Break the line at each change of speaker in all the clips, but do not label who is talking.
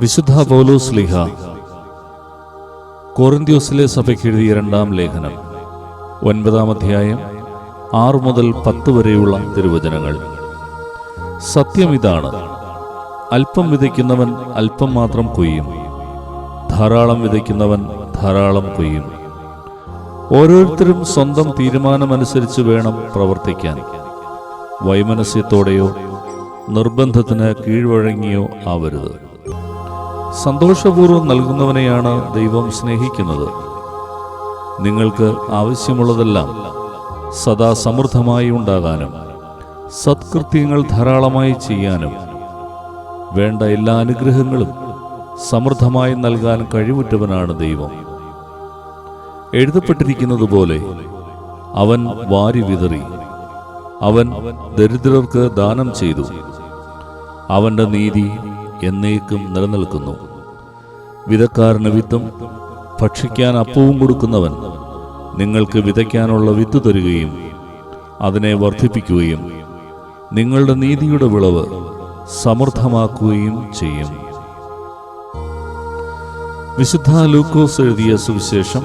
വിശുദ്ധ പൗലോസ് ലിഹ. കോറിന്ത്യോസിലെ സഭയ്ക്ക് എഴുതിയ രണ്ടാം ലേഖനം. ഒൻപതാം അധ്യായം ആറ് മുതൽ പത്ത് വരെയുള്ള തിരുവചനങ്ങൾ. സത്യം ഇതാണ്. അല്പം വിതയ്ക്കുന്നവൻ അല്പം മാത്രം കൊയ്യും. ധാരാളം വിതയ്ക്കുന്നവൻ ധാരാളം കൊയ്യും. ഓരോരുത്തരും സ്വന്തം തീരുമാനമനുസരിച്ച് വേണം പ്രവർത്തിക്കാൻ. വൈമനസ്യത്തോടെയോ നിർബന്ധത്തിന് കീഴ്വഴങ്ങിയോ ആവരുത്. സന്തോഷപൂർവം നൽകുന്നവനെയാണ് ദൈവം സ്നേഹിക്കുന്നത്. നിങ്ങൾക്ക് ആവശ്യമുള്ളതെല്ലാം സദാ സമൃദ്ധമായി ഉണ്ടാകാനും സത്കൃത്യങ്ങൾ ധാരാളമായി ചെയ്യാനും വേണ്ട എല്ലാ അനുഗ്രഹങ്ങളും സമൃദ്ധമായി നൽകാൻ കഴിവുറ്റവനാണ് ദൈവം. എഴുതപ്പെട്ടിരിക്കുന്നത് പോലെ അവൻ വാരി വിതറി അവൻ ദരിദ്രർക്ക് ദാനം ചെയ്തു. അവന്റെ നീതി എന്നേക്കും നിലനിൽക്കുന്നു. വിതക്കാരന് വിത്തും ഭക്ഷിക്കാൻ അപ്പവും കൊടുക്കുന്നവൻ നിങ്ങൾക്ക് വിതയ്ക്കാനുള്ള വിത്ത് തരികയും അതിനെ വർദ്ധിപ്പിക്കുകയും നിങ്ങളുടെ നീതിയുടെ വിളവ് സമൃദ്ധമാക്കുകയും ചെയ്യും. വിശുദ്ധ ലൂക്കോസ് എഴുതിയ സുവിശേഷം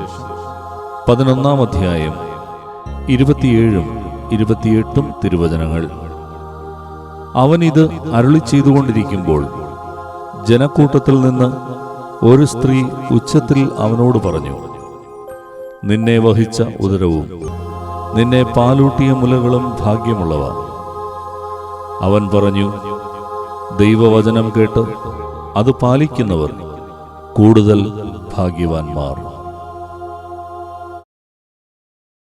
പതിനൊന്നാം അധ്യായം ഇരുപത്തിയേഴും ഇരുപത്തിയെട്ടും തിരുവചനങ്ങൾ. അവൻ അരുളി ചെയ്തുകൊണ്ടിരിക്കുമ്പോൾ ജനക്കൂട്ടത്തിൽ നിന്ന് ഒരു സ്ത്രീ ഉച്ചത്തിൽ അവനോട് പറഞ്ഞു നിന്നെ വഹിച്ച ഉദരവും നിന്നെ പാലൂട്ടിയ മുലകളും ഭാഗ്യമുള്ളവ. അവൻ പറഞ്ഞു ദൈവവചനം കേട്ട് അത് പാലിക്കുന്നവർ കൂടുതൽ ഭാഗ്യവാന്മാർ.